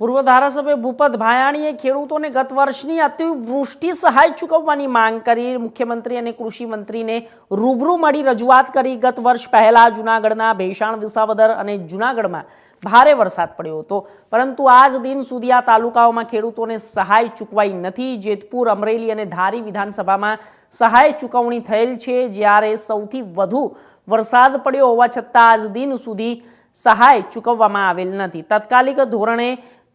પૂર્વ ધારાસભ્ય ભૂપત ભાયાણીએ ખેડૂતોને ગત વર્ષની અતિવૃષ્ટિ સહાય ચૂકવવાની માંગ કરી. મુખ્યમંત્રી અને કૃષિ મંત્રીને રૂબરૂ મળી રજૂઆત કરી. ગત વર્ષ પહેલા જૂનાગઢના ભેસાણ, વિસાવદર અને જૂનાગઢમાં ભારે વરસાદ પડ્યો હતો. પરંતુ આજ દિન સુધી આ તાલુકાઓમાં ખેડૂતોને સહાય ચૂકવાઈ નથી. જેતપુર, અમરેલી અને ધારી વિધાનસભામાં સહાય ચૂકવણી થયેલ છે. જ્યારે સૌથી વધુ વરસાદ પડ્યો હોવા છતાં આજ દિન સુધી સહાય ચૂકવવામાં આવેલ નથી. તાત્કાલિક ધોરણે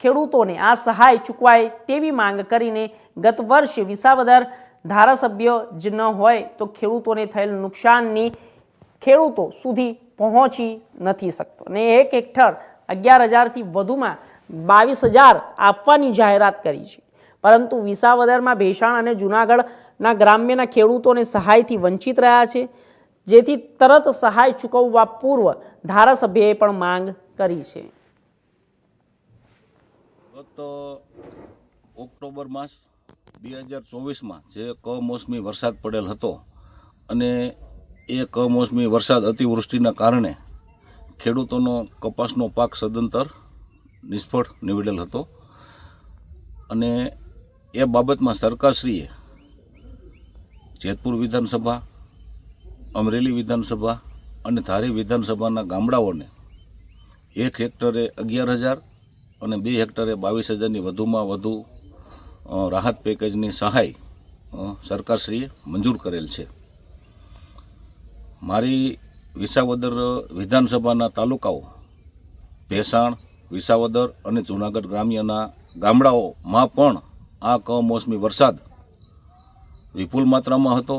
ખેડૂતોને આ સહાય ચૂકવાય તેવી માંગ કરીને ગત વર્ષે વિસાવદર ધારાસભ્ય જ ન હોય તો ખેડૂતોને થયેલ નુકસાનની ખેડૂતો સુધી પહોંચી નથી શકતો. અને એક હેક્ટર અગિયાર હજારથી વધુમાં બાવીસ હજાર આપવાની જાહેરાત કરી છે. પરંતુ વિસાવદરમાં ભેસાણ અને જૂનાગઢના ગ્રામ્યના ખેડૂતોને સહાયથી વંચિત રહ્યા છે, જેથી તરત સહાય ચૂકવવા પૂર્વ ધારાસભ્યએ પણ માંગ કરી છે. ગત ઓક્ટોબર માસ બે હજાર ચોવીસમાં જે કમોસમી વરસાદ પડેલ હતો અને એ કમોસમી વરસાદ અતિવૃષ્ટિના કારણે ખેડૂતોનો કપાસનો પાક સદંતર નિષ્ફળ નીવડેલ હતો. અને એ બાબતમાં સરકારશ્રીએ જેતપુર વિધાનસભા, અમરેલી વિધાનસભા અને ધારી વિધાનસભાના ગામડાઓને એક હેક્ટરે અગિયાર હજાર અને બે હેક્ટરે બાવીસ હજારની વધુમાં વધુ રાહત પેકેજની સહાય સરકારશ્રીએ મંજૂર કરેલ છે. મારી વિસાવદર વિધાનસભાના તાલુકાઓ, ભેસાણ, વિસાવદર અને જૂનાગઢ ગ્રામ્યના ગામડાઓમાં પણ આ કમોસમી વરસાદ વિપુલ માત્રામાં હતો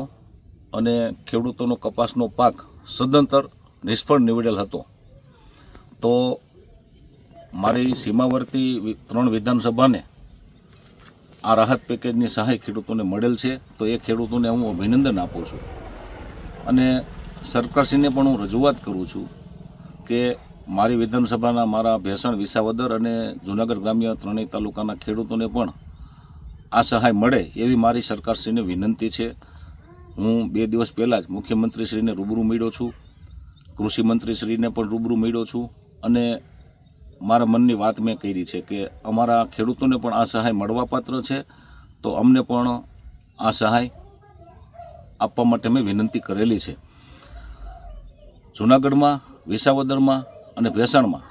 અને ખેડૂતોનો કપાસનો પાક સદંતર નિષ્ફળ નીવડેલ હતો. તો મારી સીમાવર્તી ત્રણ વિધાનસભાને આ રાહત પેકેજની સહાય ખેડૂતોને મળેલ છે, તો એ ખેડૂતોને હું અભિનંદન આપું છું. અને સરકારશ્રીને પણ હું રજૂઆત કરું છું કે મારી વિધાનસભાના મારા ભેસણ વિસાવદર અને જૂનાગઢ ગ્રામ્ય ત્રણેય તાલુકાના ખેડૂતોને પણ આ સહાય મળે એવી મારી સરકારશ્રીને વિનંતી છે. હું બે દિવસ પહેલાં જ મુખ્યમંત્રીશ્રીને રૂબરૂ મળ્યો છું કૃષિ મંત્રીશ્રીને પણ રૂબરૂ મળ્યો છું અને મારા મનની વાત મેં કરી છે કે અમારા ખેડૂતોને પણ આ સહાય મળવાપાત્ર છે, તો અમને પણ આ સહાય આપવા માટે મેં વિનંતી કરેલી છે. જૂનાગઢમાં, વિસાવદરમાં અને ભેસાણમાં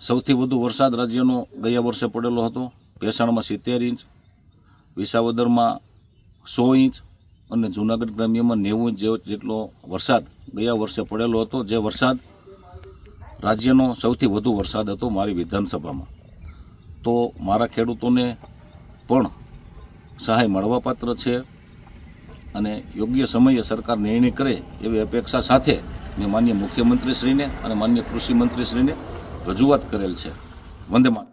સૌથી વધુ વરસાદ રાજ્યનો ગયા વર્ષે પડેલો હતો. ભેસાણમાં સિત્તેર ઇંચ, વિસાવદરમાં સો ઇંચ અને જૂનાગઢ ગ્રામ્યમાં નેવું ઇંચ જેટલો વરસાદ ગયા વર્ષે પડેલો હતો. જે વરસાદ રાજ્યનો સૌથી વધુ વરસાદ હતો મારી વિધાનસભામાં. તો મારા ખેડૂતોને પણ સહાય મળવાપાત્ર છે અને યોગ્ય સમયે સરકાર નિર્ણય કરે એવી અપેક્ષા સાથે મેં માન્ય મુખ્યમંત્રીશ્રીને અને માન્ય કૃષિ મંત્રીશ્રીને રજૂઆત કરેલ છે. વંદે માતરમ